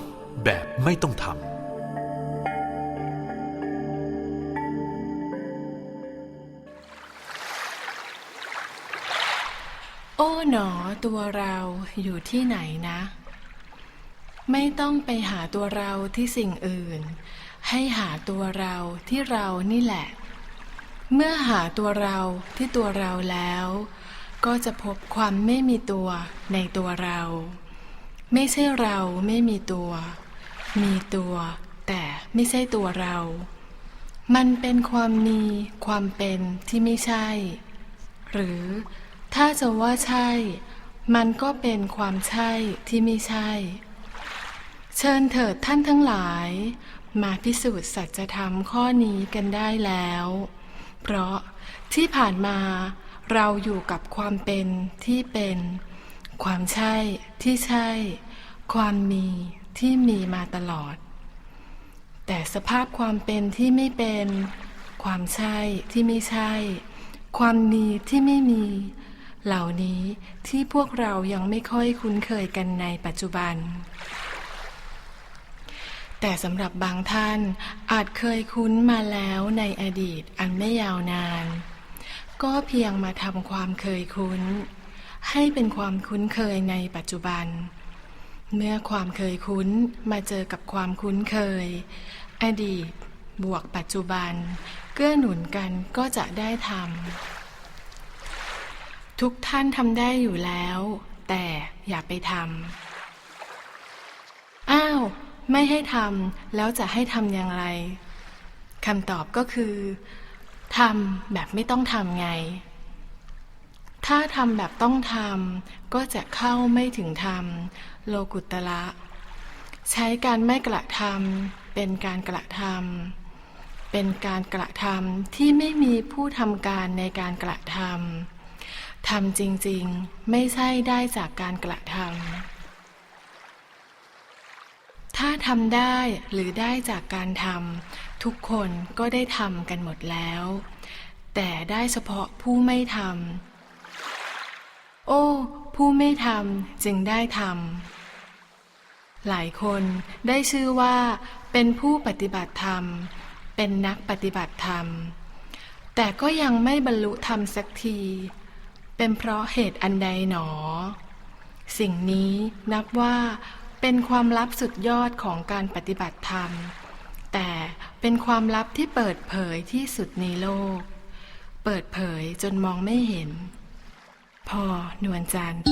ำแบบไม่ต้องทโอ้หนอตัวเราอยู่ที่ไหนนะ ไม่ต้องไปหาตัวเราที่สิ่งอื่น ให้หาตัวเราที่เรานี่แหละ เมื่อหาตัวเราที่ตัวเราแล้ว ก็จะพบความไม่มีตัวในตัวเรา ไม่ใช่เราไม่มีตัว มีตัว แต่ไม่ใช่ตัวเรา มันเป็นความมี ความเป็นที่ไม่ใช่ หรือถ้าจะว่าใช่ มันก็เป็นความใช่ที่ไม่ใช่ เชิญเถิดท่านทั้งหลาย มาพิสูจน์สัจธรรมข้อนี้กันได้แล้ว เพราะที่ผ่านมาเราอยู่กับความเป็นที่เป็น ความใช่ที่ใช่ ความมีที่มีมาตลอด แต่สภาพความเป็นที่ไม่เป็น ความใช่ที่ไม่ใช่ ความมีที่ไม่มี เหล่านี้ที่พวกเรายังไม่ค่อยคุ้นเคยกันในปัจจุบัน แต่สำหรับบางท่านอาจเคยคุ้นมาแล้วในอดีตอันไม่ยาวนาน ก็เพียงมาทำความเคยคุ้น ให้เป็นความคุ้นเคยในปัจจุบัน เมื่อความเคยคุ้นมาเจอกับความคุ้นเคย อดีต บวกปัจจุบัน เกื้อหนุนกันก็จะได้ทำทุกท่านทำได้อยู่แล้ว แต่อย่าไปทำอ้าว ไม่ให้ทำแล้วจะให้ทำอย่างไรคำตอบก็คือทำแบบไม่ต้องทำไง ถ้าทำแบบต้องทำก็จะเข้าไม่ถึงธรรม โลกุตละ ใช้การไม่กระทำเป็นการกระทำเป็นการกระทำที่ไม่มีผู้ทำการในการกระทำทำจริงๆไม่ใช่ได้จากการกระทำถ้าทำได้หรือได้จากการทำทุกคนก็ได้ทำกันหมดแล้ว แต่ได้เฉพาะผู้ไม่ทำ โอ้ ผู้ไม่ทำจึงได้ทำหลายคนได้ชื่อว่า เป็นผู้ปฏิบัติธรรม เป็นนักปฏิบัติธรรม แต่ก็ยังไม่บรรลุธรรมสักที เป็นเพราะเหตุอันใดหนอ สิ่งนี้นับว่าเป็นความลับสุดยอดของการปฏิบัติธรรม แต่เป็นความลับที่เปิดเผยที่สุดในโลก เปิดเผยจนมองไม่เห็น พอนวลจันทร์